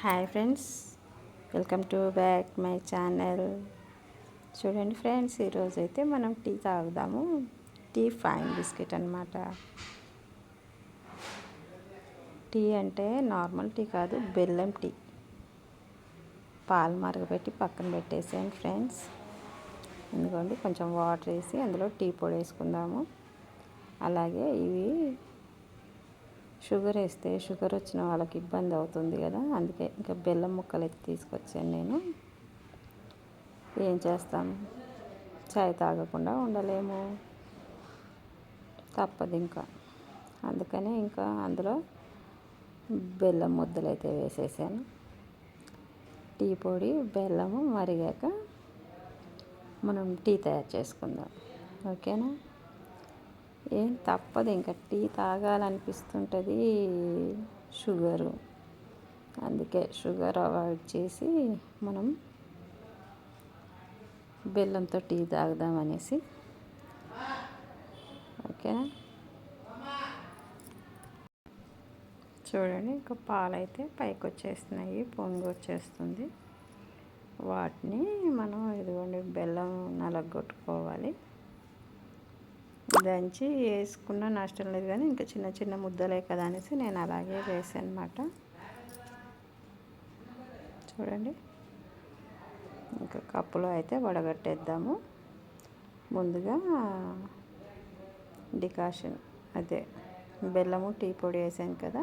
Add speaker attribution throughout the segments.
Speaker 1: Hi friends welcome to back my channel చూడండి friends ఈరోజు అయితే మనం టీ తాగుదాము. టీ ఫైన్ బిస్కెట్ అనమాట టీ అంటే నార్మల్ టీ కాదు బెల్లం టీ. పాలు మరగబెట్టి పక్కన పెట్టేసాను ఫ్రెండ్స్ ఎందుకండి కొంచెం వాటర్ వేసి అందులో టీ పొడి వేసుకుందాము. అలాగే ఇవి షుగర్ వేస్తే షుగర్ వచ్చిన వాళ్ళకి ఇబ్బంది అవుతుంది కదా అందుకే ఇంకా బెల్లం ముక్కలు అయితే తీసుకొచ్చాను నేను. ఏం చేస్తాం? చాయ్ తాగకుండా ఉండలేము. తప్పదు ఇంకా. అందుకనే ఇంకా అందులో బెల్లం ముద్దలు అయితే వేసేసాను. టీ పొడి బెల్లము మరిగాక మనం టీ తయారు చేసుకుందాం. ఓకేనా? ఏం తప్పదు ఇంకా టీ తాగాలనిపిస్తుంటుంది షుగరు. అందుకే షుగర్ అవాయిడ్ చేసి మనం బెల్లంతో టీ తాగుదామనేసి ఓకేనా? చూడండి ఇంకా పాలైతే పైకి వచ్చేస్తున్నాయి పొంగి వచ్చేస్తుంది వాటిని మనం ఇదిగోండి బెల్లం నలగొట్టుకోవాలి. దంచి వేసుకున్న నష్టం లేదు కానీ ఇంకా చిన్న చిన్న ముద్దలే కదా అనేసి నేను అలాగే వేసాను అనమాట చూడండి. ఇంకా కప్పులో అయితే వడగట్టేద్దాము. ముందుగా డికాషన్ అదే బెల్లము టీ పొడి వేసాను కదా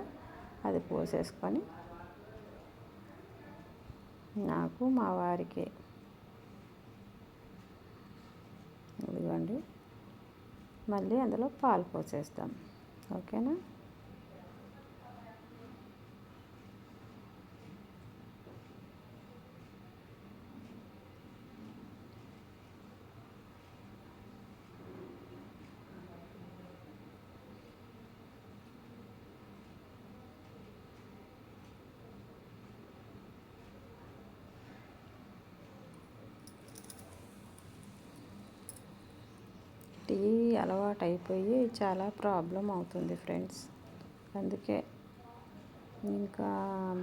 Speaker 1: అది పోసేసుకొని నాకు మా వారికి ఇదిగోండి. మళ్ళీ అందులో పాలు పోసేస్తాం. ఓకేనా? టీ అలవాటు అయిపోయి చాలా ప్రాబ్లం అవుతుంది ఫ్రెండ్స్. అందుకే ఇంకా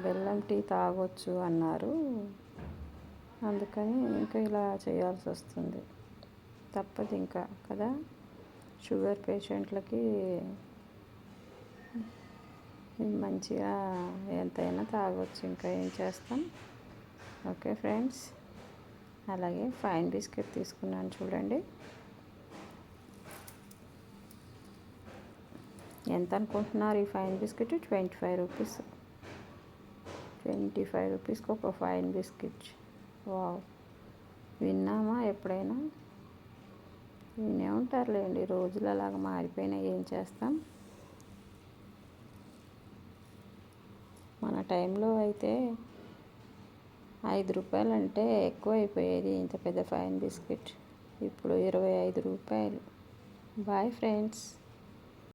Speaker 1: బెల్లం టీ తాగొచ్చు అన్నారు. అందుకని ఇంకా ఇలా చేయాల్సి వస్తుంది. తప్పదు ఇంకా కదా? షుగర్ పేషెంట్లకి మంచిగా ఎంతైనా తాగొచ్చు. ఇంకా ఏం చేస్తాం? Okay friends. అలాగే ఫైన్ బిస్కెట్ తీసుకున్నాను చూడండి. ఎంత అనుకుంటున్నారు? ఈ fine biscuit twenty five rupees twenty five రూపీస్కి ఒక ఫైన్ బిస్కెట్ వావ్ విన్నామా ఎప్పుడైనా? వినే ఉంటారులేండి. రోజులు అలాగ మారిపోయినా ఏం చేస్తాం? మన టైంలో అయితే ఐదు రూపాయలు అంటే ఎక్కువ అయిపోయేది ఇంత పెద్ద ఫైన్ బిస్కెట్ ఇప్పుడు ఇరవై ఐదు రూపాయలు. Bye friends